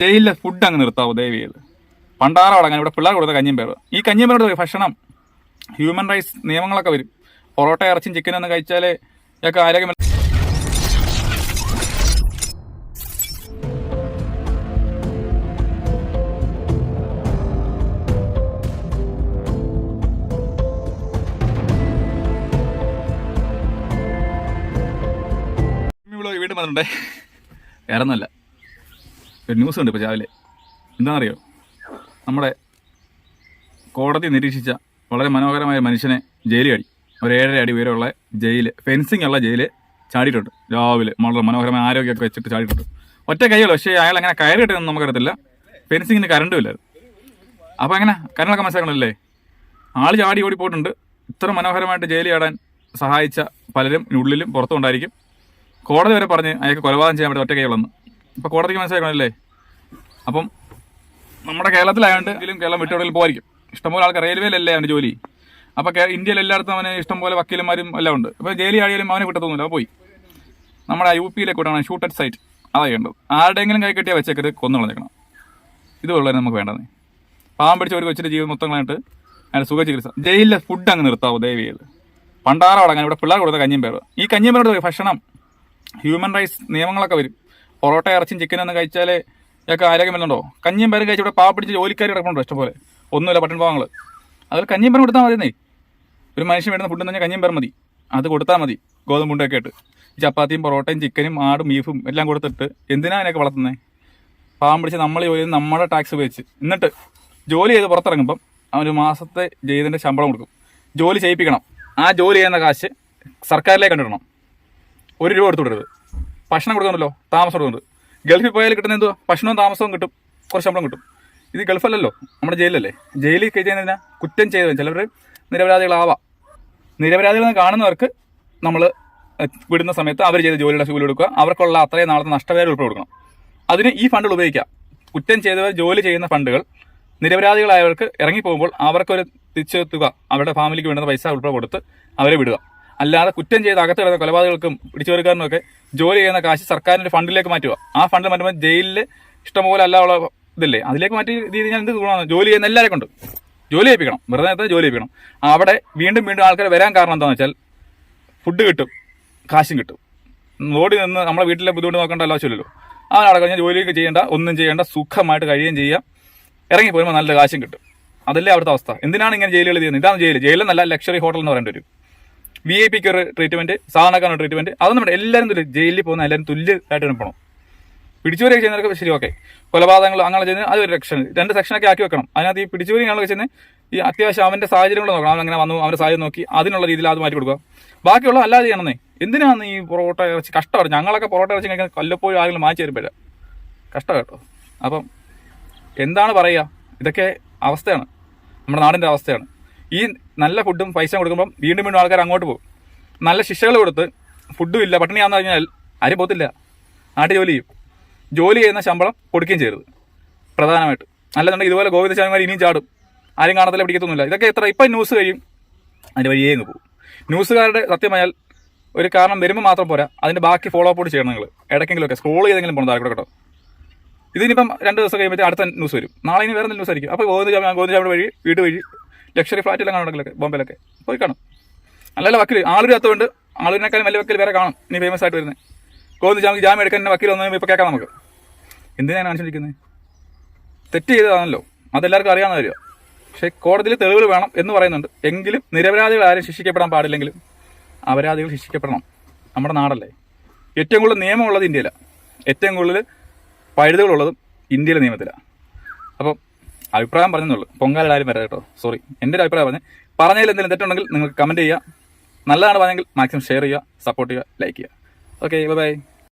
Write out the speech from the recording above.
ജയിലിലെ ഫുഡ് അങ്ങ് നിർത്താവോ ദയവ് ചെയ്ത്. പണ്ടാറ അടങ്ങാൻ ഇവിടെ പിള്ളേർ കൊടുത്ത കഞ്ഞിയും പേര് ഈ കഞ്ഞിയും പേരുടെ ഭക്ഷണം ഹ്യൂമൻ റൈറ്റ്സ് നിയമങ്ങളൊക്കെ വരും. പൊറോട്ട ഇറച്ചും ചിക്കനും ഒന്ന് കഴിച്ചാലേ ഇതൊക്കെ ആരോഗ്യം വീട് വന്നിട്ടുണ്ടേ. വേറെ ഒന്നുമല്ല ഒരു ന്യൂസ് ഉണ്ട് ഇപ്പോൾ രാവിലെ. എന്താണെന്നറിയോ? നമ്മുടെ കോടതി നിരീക്ഷിച്ച വളരെ മനോഹരമായ മനുഷ്യനെ ജയിലിൽ അടി. ഒരു ഏഴര അടി ഉയരമുള്ള ജയിൽ ഫെൻസിങ് ഉള്ള ജയിൽ ചാടിയിട്ടുണ്ട്. രാവിലെ വളരെ മനോഹരമായ ആരോഗ്യമൊക്കെ വെച്ചിട്ട് ചാടിയിട്ടുണ്ട്. ഒറ്റ കൈയുള്ളൂ പക്ഷേ അയാൾ അങ്ങനെ കയറി കിട്ടുമെന്ന് നമുക്കറിയത്തില്ല. ഫെൻസിങ്ങിന് കറണ്ടും ഇല്ലായിരുന്നു. അപ്പോൾ അങ്ങനെ കരണ്ടൊക്കെ മനസ്സിലാക്കണമല്ലേ ആൾ ചാടി ഓടി പോയിട്ടുണ്ട്. ഇത്ര മനോഹരമായിട്ട് ജയിലിൽ ആടാൻ സഹായിച്ച പലരും ഉള്ളിലും പുറത്തും ഉണ്ടായിരിക്കും. കോടതി വരെ പറഞ്ഞ് അയാൾക്ക് കൊലപാതകം ചെയ്യാൻ പറ്റും ഒറ്റ കൈകളെന്ന് ഇപ്പോൾ കോടതിക്ക് മനസ്സിലാക്കണമല്ലേ അപ്പം നമ്മുടെ കേരളത്തിലായതുകൊണ്ട് എങ്കിലും കേരളം വിട്ടുവിടൽ പോയിരിക്കും ഇഷ്ടംപോലെ ആൾക്കാർ റെയിൽവേയിലല്ലേ അവന്റെ ജോലി. അപ്പോൾ ഇന്ത്യയിൽ എല്ലായിടത്തും അവന് ഇഷ്ടംപോലെ വക്കീലന്മാരും എല്ലാം ഉണ്ട്. അപ്പോൾ ജയിലിൽ ആടിയാലും അവനെ കിട്ടത്തൊന്നുമില്ല. പോയി. നമ്മുടെ യു പിയിലെ കൂട്ടാണ് ഷൂട്ടഡ് സൈറ്റ്. അതായത് ഉണ്ട് ആരുടെയെങ്കിലും കൈ കെട്ടിയാൽ വെച്ചേക്കത് കൊന്നു കളഞ്ഞേക്കണം ഇതുള്ളത് നമുക്ക് വേണ്ടത് പാവം പിടിച്ച ഒരു കൊച്ചിന്റെ ജീവിതം മൊത്തങ്ങളായിട്ട് അതിന്റെ സുഖ ചികിത്സ ജയിലിലെ ഫുഡ് അങ്ങ് നിർത്താവോ ദയവ് ചെയ്ത്. പണ്ടാറ അടങ്ങാൻ ഇവിടെ പിള്ളേർ കൊടുത്ത കഞ്ഞിയും പേര് ഈ കഞ്ഞിയും പേരുടെ ഭക്ഷണം ഹ്യൂമൻ റൈറ്റ്സ് നിയമങ്ങളൊക്കെ വരും. പൊറോട്ട ഇറച്ചിയും ചിക്കനും ഒന്നും കഴിച്ചാൽ ഇതൊക്കെ ആരോഗ്യം വരുന്നുണ്ടോ കഞ്ഞിയും പേരും കഴിച്ച് ഇവിടെ പാവ പിടിച്ച് ജോലിക്കാർ കിടക്കുന്നുണ്ടോ ഇഷ്ടംപോലെ ഒന്നുമില്ല പട്ടൺ പാവങ്ങൾ അതിൽ കഞ്ഞിയും പേരും കൊടുത്താൽ മതിയെന്നേ. ഒരു മനുഷ്യൻ വേണ്ടുന്ന ഫുഡ് പറഞ്ഞാൽ കഞ്ഞിയും പേർ മതി. അത് കൊടുത്താൽ മതി. ഗോതമ്പുണ്ടൊക്കെ ആയിട്ട്. ചപ്പാത്തിയും പൊറോട്ടയും ചിക്കനും ആടും ബീഫും എല്ലാം കൊടുത്തിട്ട് എന്തിനാ അതിനൊക്കെ വളർത്തുന്നത് പാവം പിടിച്ച് നമ്മൾ ജോലി നമ്മുടെ ടാക്സ് ഉപയോഗിച്ച്. എന്നിട്ട് ജോലി ചെയ്ത് പുറത്തിറങ്ങുമ്പം അവന് മാസത്തെ ജയിലിന്റെ ശമ്പളം കൊടുക്കും. ജോലി ചെയ്യിപ്പിക്കണം. ആ ജോലി ചെയ്യുന്ന കാശ് സർക്കാരിലേക്ക് കണ്ടിടണം ഒരു രൂപ എടുത്തു വിടരുത്. ഭക്ഷണം കൊടുക്കണമല്ലോ താമസം കൊടുക്കുന്നുണ്ട്. ഗൾഫിൽ പോയാൽ കിട്ടുന്ന എന്തുവാ? ഭക്ഷണവും താമസവും കിട്ടും. കുറച്ച് ശമ്പളം കിട്ടും. ഇത് ഗൾഫല്ലല്ലോ നമ്മുടെ ജയിലല്ലേ? ജയിലിൽ കഴിഞ്ഞാൽ കുറ്റം ചെയ്തവൻ. ചിലവർ നിരപരാധികളാവാം. നിരപരാധികളെന്ന് കാണുന്നവർക്ക് നമ്മൾ വിടുന്ന സമയത്ത് അവർ ചെയ്ത ജോലിയുടെ കൂലി കൊടുക്കുക അവർക്കുള്ള അത്രയും നാളത്തെ നഷ്ടപരിഹാരം ഉൾപ്പെടെ കൊടുക്കണം. അതിന് ഈ ഫണ്ടുകൾ ഉപയോഗിക്കാം. കുറ്റം ചെയ്തവർ ജോലി ചെയ്യുന്ന ഫണ്ടുകൾ നിരപരാധികളായവർക്ക് ഇറങ്ങിപ്പോകുമ്പോൾ അവർക്കൊരു തിരിച്ചു തുക അവരുടെ ഫാമിലിക്ക് വേണ്ടുന്ന പൈസ ഉൾപ്പെടെ കൊടുത്ത് അവരെ വിടുക. അല്ലാതെ കുറ്റം ചെയ്ത് അകത്ത് കിടന്ന കൊലപാതകൾക്കും പിടിച്ചുപറിക്കാരനും ഒക്കെ ജോലി ചെയ്യുന്ന കാശ് സർക്കാരിന്റെ ഫണ്ടിലേക്ക് മാറ്റുക. ആ ഫണ്ട് മാറ്റുമ്പോൾ ജയിലിൽ ഇഷ്ടംപോലെ അല്ല ഉള്ള ഇതില്ലേ? അതിലേക്ക് മാറ്റി രീതി ഞാൻ എന്ത് ഗുണമാണ്? ജോലി ചെയ്യുന്ന എല്ലാവരെ കൊണ്ട്. ജോലി ചെയ്യിപ്പിക്കണം വെറുതെ നേരത്തെ ജോലി ചെയ്യിപ്പിക്കണം അവിടെ വീണ്ടും വീണ്ടും ആൾക്കാർ വരാൻ കാരണം എന്താണെന്ന് വെച്ചാൽ ഫുഡ് കിട്ടും കാശും കിട്ടും. ഓടി നിന്ന് നമ്മളെ വീട്ടിലെ ബുദ്ധിമുട്ട് നോക്കേണ്ട ആവശ്യമില്ലല്ലോ. ആ അവിടെ കഴിഞ്ഞാൽ ജോലിയൊക്കെ ചെയ്യേണ്ട ഒന്നും ചെയ്യേണ്ട സുഖമായിട്ട് കഴിയുകയും ചെയ്യാം ഇറങ്ങി പോരുമ്പോൾ നല്ല കാശും കിട്ടും. അതല്ലേ അവിടുത്തെ അവസ്ഥ. എന്തിനാണ് ഇങ്ങനെ ജയിലുകൾ ചെയ്യുന്നത്? ഇതാണ് ജയിൽ ജയിലിൽ നല്ല ലക്ഷറി ഹോട്ടൽ എന്ന് പറയേണ്ടി വരും. വി ഐ പിക്ക് ഒരു ട്രീറ്റ്മെന്റ് സാധാരണക്കാരുടെ ട്രീറ്റ്മെന്റ് അതൊന്നും വേണ്ട എല്ലാവരും തുല്യ ജയിലിൽ പോകുന്ന എല്ലാവരും തുല്യമായിട്ട് പോകണം പിടിച്ചുപറി ചെയ്യുന്നവർക്ക് ശരി ഓക്കെ കൊലപാതകങ്ങൾ അങ്ങനെ ചെയ്യുന്നത് അത് ഒരു സെക്ഷൻ രണ്ട് സെക്ഷനൊക്കെ ആക്കി വെക്കണം. അതിനകത്ത് ഈ പിടിച്ചുപറി ഞങ്ങളൊക്കെ ചെയ്യുന്നത് ഈ അത്യാവശ്യം അവന്റെ സാഹചര്യം കൂടെ നോക്കണം. അവൻ അങ്ങനെ വന്നു അവന്റെ സാഹചര്യം നോക്കി അതിനുള്ള രീതിയിൽ അത് മാറ്റി കൊടുക്കുക. ബാക്കിയുള്ള അല്ലാതെ ചെയ്യണമെന്നേ എന്തിനാണ് ഈ പൊറോട്ട ഇറച്ചി? കഷ്ടമാണ്. ഞങ്ങളൊക്കെ പൊറോട്ട ഇറച്ചി കഴിക്കാൻ കൊല്ലപ്പോഴും ആരെങ്കിലും മാറ്റി തരുമ്പോഴ കഷ്ടം കേട്ടോ. അപ്പം എന്താണ് പറയുക? ഇതൊക്കെ അവസ്ഥയാണ്. നമ്മുടെ നാടിന്റെ അവസ്ഥയാണ്. ഈ നല്ല ഫുഡും പൈസ കൊടുക്കുമ്പം വീണ്ടും വീണ്ടും ആൾക്കാർ അങ്ങോട്ട് പോകും. നല്ല ശിക്ഷകൾ കൊടുത്ത് ഫുഡും ഇല്ല പട്ടിണിയാന്ന് പറഞ്ഞാൽ ആരും പോകത്തില്ല നാട്ടിൽ ജോലി ചെയ്യും. ജോലി ചെയ്യുന്ന ശമ്പളം കൊടുക്കുകയും ചെയ്യരുത്. പ്രധാനമായിട്ട്. അല്ലെന്നുണ്ടെങ്കിൽ ഇതുപോലെ ഗോവിന്ദശാമിമാർ ഇനിയും ചാടും. ആരും കാണത്തില്ല പിടിക്കത്തൊന്നുമില്ല. ഇതൊക്കെ എത്ര ഇപ്പം ന്യൂസ് കഴിയും. അതിന്റെ വഴിയേ അങ്ങ് പോകും. ന്യൂസുകാരുടെ സത്യമായാൽ ഒരു കാരണം വരുമ്പോൾ മാത്രം പോരാ. അതിന്റെ ബാക്കി ഫോളോ അപ്പ് ചെയ്യണം നിങ്ങൾ ഇടയ്ക്കെങ്കിലുമൊക്കെ സ്ക്രോൾ ചെയ്തെങ്കിലും പോകണം താഴെ കൂടെ കേട്ടോ. ഇതിനിപ്പം രണ്ട് ദിവസം കഴിയുമ്പോൾ അടുത്ത ന്യൂസ് വരും. നാളെ ഇനി വേറെ ന്യൂസ് ആയിരിക്കും. അപ്പോൾ ഗോവിന്ദ ഗോവിന്ദ വഴി വീട് വഴി ലക്ഷറി ഫ്ലാറ്റെല്ലാം കാണുന്നുണ്ടെങ്കിലൊക്കെ ബോംബെയിലൊക്കെ. പോയി കാണും. അല്ലല്ല വക്കീൽ ആളൊരു അത്തുകൊണ്ട് ആളൊരിനേക്കാളും വലിയ വക്കിൽ വേറെ കാണും ഇനി ഫേമസ് ആയിട്ട് വരുന്നത് ഗോവിന്ദ ജാമ്യം ജാമ്യം എടുക്കാൻ എന്നെ വക്കീൽ ഒന്നും ഇപ്പോൾ കേൾക്കാം നമുക്ക്. എന്തിനാണ് കാണിച്ചിരിക്കുന്നത് തെറ്റ് ചെയ്തതാണല്ലോ. അതെല്ലാവർക്കും അറിയാവുന്ന കാര്യം പക്ഷേ കോടതിയിൽ തെളിവ് വേണം എന്ന് പറയുന്നുണ്ട്. എങ്കിലും നിരപരാധികൾ ആരും ശിക്ഷിക്കപ്പെടാൻ പാടില്ലെങ്കിലും അപരാധികൾ ശിക്ഷിക്കപ്പെടണം. നമ്മുടെ നാടല്ലേ. ഏറ്റവും കൂടുതൽ നിയമമുള്ളത് ഇന്ത്യയിലാണ് ഏറ്റവും കൂടുതൽ പഴുതുകളുള്ളതും ഇന്ത്യയിലെ നിയമത്തിലാണ് അഭിപ്രായം പറഞ്ഞെന്നുള്ളൂ. പൊങ്കാലയുടെ ആരും വരാം കേട്ടോ. സോറി എന്റെ ഒരു അഭിപ്രായം പറഞ്ഞ് പറഞ്ഞതിൽ എന്തെങ്കിലും തെറ്റുണ്ടെങ്കിൽ നിങ്ങൾക്ക് കമന്റ് ചെയ്യുക. നല്ലതാണ് പറഞ്ഞെങ്കിൽ മാക്സിമം ഷെയർ ചെയ്യുക സപ്പോർട്ട് ചെയ്യുക ലൈക്ക് ചെയ്യുക. Okay bye